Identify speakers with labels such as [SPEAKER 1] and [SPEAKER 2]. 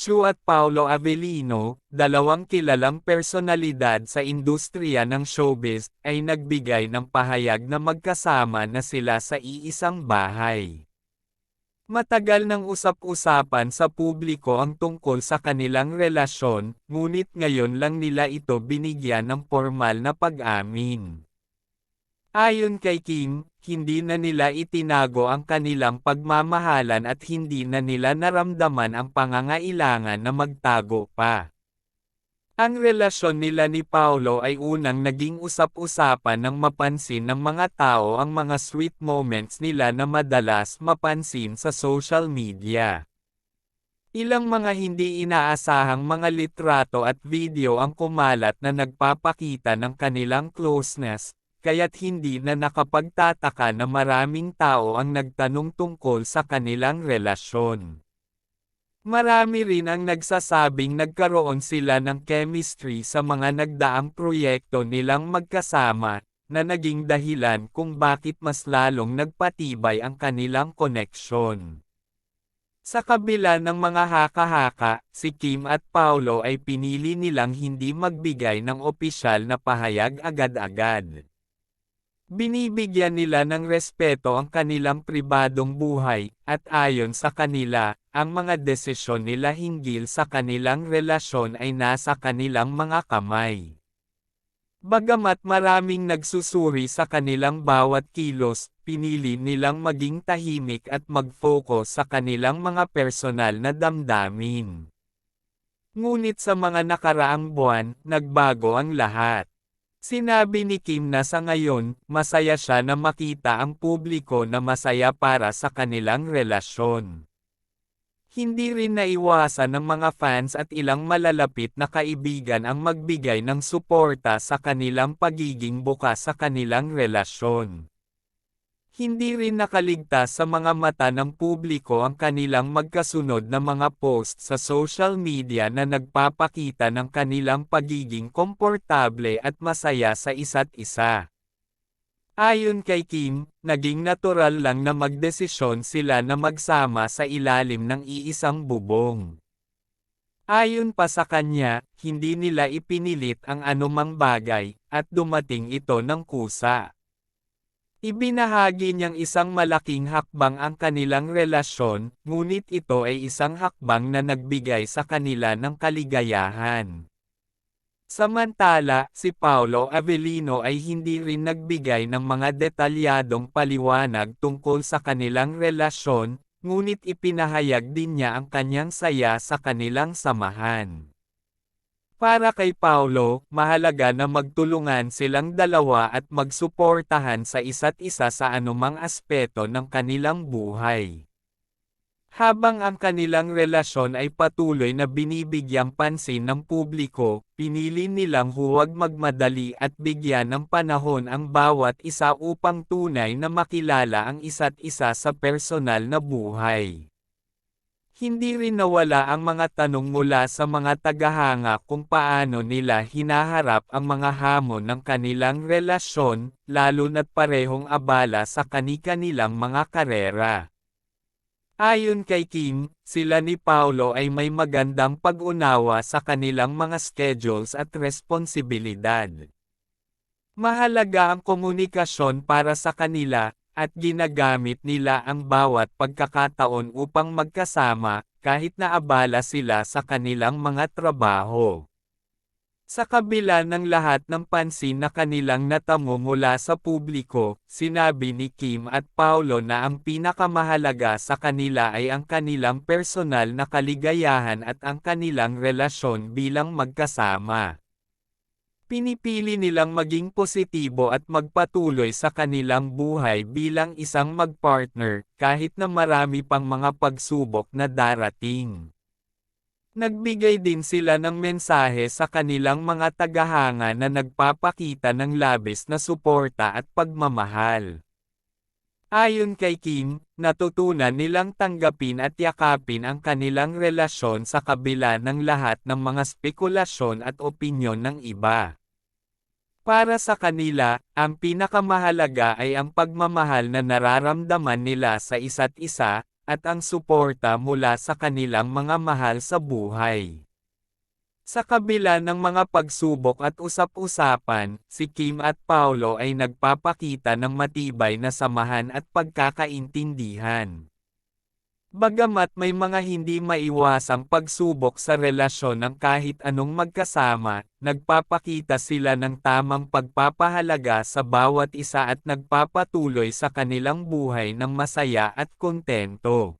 [SPEAKER 1] Chu at Paolo Avellino, dalawang kilalang personalidad sa industriya ng showbiz, ay nagbigay ng pahayag na magkasama na sila sa iisang bahay. Matagal nang usap-usapan sa publiko ang tungkol sa kanilang relasyon, ngunit ngayon lang nila ito binigyan ng formal na pag-amin. Ayon kay Kim, hindi na nila itinago ang kanilang pagmamahalan at hindi na nila naramdaman ang pangangailangan na magtago pa. Ang relasyon nila ni Paulo ay unang naging usap-usapan ng mapansin ng mga tao ang mga sweet moments nila na madalas mapansin sa social media. Ilang mga hindi inaasahang mga litrato at video ang kumalat na nagpapakita ng kanilang closeness, kaya't hindi na nakapagtataka na maraming tao ang nagtanong tungkol sa kanilang relasyon. Marami rin ang nagsasabing nagkaroon sila ng chemistry sa mga nagdaang proyekto nilang magkasama, na naging dahilan kung bakit mas lalong nagpatibay ang kanilang koneksyon. Sa kabila ng mga haka-haka, si Kim at Paulo ay pinili nilang hindi magbigay ng opisyal na pahayag agad-agad. Binibigyan nila ng respeto ang kanilang pribadong buhay, at ayon sa kanila, ang mga desisyon nila hinggil sa kanilang relasyon ay nasa kanilang mga kamay. Bagamat maraming nagsusuri sa kanilang bawat kilos, pinili nilang maging tahimik at mag-focus sa kanilang mga personal na damdamin. Ngunit sa mga nakaraang buwan, nagbago ang lahat. Sinabi ni Kim na sa ngayon, masaya siya na makita ang publiko na masaya para sa kanilang relasyon. Hindi rin naiwasan ng mga fans at ilang malalapit na kaibigan ang magbigay ng suporta sa kanilang pagiging bukas sa kanilang relasyon. Hindi rin nakaligtas sa mga mata ng publiko ang kanilang magkasunod na mga post sa social media na nagpapakita ng kanilang pagiging komportable at masaya sa isa't isa. Ayon kay Kim, naging natural lang na magdesisyon sila na magsama sa ilalim ng iisang bubong. Ayon pa sa kanya, hindi nila ipinilit ang anumang bagay, at dumating ito ng kusa. Ibinahagi niyang isang malaking hakbang ang kanilang relasyon, ngunit ito ay isang hakbang na nagbigay sa kanila ng kaligayahan. Samantala, si Paulo Avellino ay hindi rin nagbigay ng mga detalyadong paliwanag tungkol sa kanilang relasyon, ngunit ipinahayag din niya ang kanyang saya sa kanilang samahan. Para kay Paulo, mahalaga na magtulungan silang dalawa at magsuportahan sa isa't isa sa anumang aspeto ng kanilang buhay. Habang ang kanilang relasyon ay patuloy na binibigyang pansin ng publiko, pinili nilang huwag magmadali at bigyan ng panahon ang bawat isa upang tunay na makilala ang isa't isa sa personal na buhay. Hindi rin nawala ang mga tanong mula sa mga tagahanga kung paano nila hinaharap ang mga hamon ng kanilang relasyon, lalo na't parehong abala sa kani-kanilang mga karera. Ayon kay Kim, sila ni Paulo ay may magandang pag-unawa sa kanilang mga schedules at responsibilidad. Mahalaga ang komunikasyon para sa kanila, at ginagamit nila ang bawat pagkakataon upang magkasama, kahit na abala sila sa kanilang mga trabaho. Sa kabila ng lahat ng pansin na kanilang natamo mula sa publiko, sinabi ni Kim at Paulo na ang pinakamahalaga sa kanila ay ang kanilang personal na kaligayahan at ang kanilang relasyon bilang magkasama. Pinipili nilang maging positibo at magpatuloy sa kanilang buhay bilang isang magpartner, kahit na marami pang mga pagsubok na darating. Nagbigay din sila ng mensahe sa kanilang mga tagahanga na nagpapakita ng labis na suporta at pagmamahal. Ayon kay Kim, natutunan nilang tanggapin at yakapin ang kanilang relasyon sa kabila ng lahat ng mga spekulasyon at opinyon ng iba. Para sa kanila, ang pinakamahalaga ay ang pagmamahal na nararamdaman nila sa isa't isa, at ang suporta mula sa kanilang mga mahal sa buhay. Sa kabila ng mga pagsubok at usap-usapan, si Kim at Paolo ay nagpapakita ng matibay na samahan at pagkakaintindihan. Bagamat may mga hindi maiwasang pagsubok sa relasyon ng kahit anong magkasama, nagpapakita sila ng tamang pagpapahalaga sa bawat isa at nagpapatuloy sa kanilang buhay ng masaya at kontento.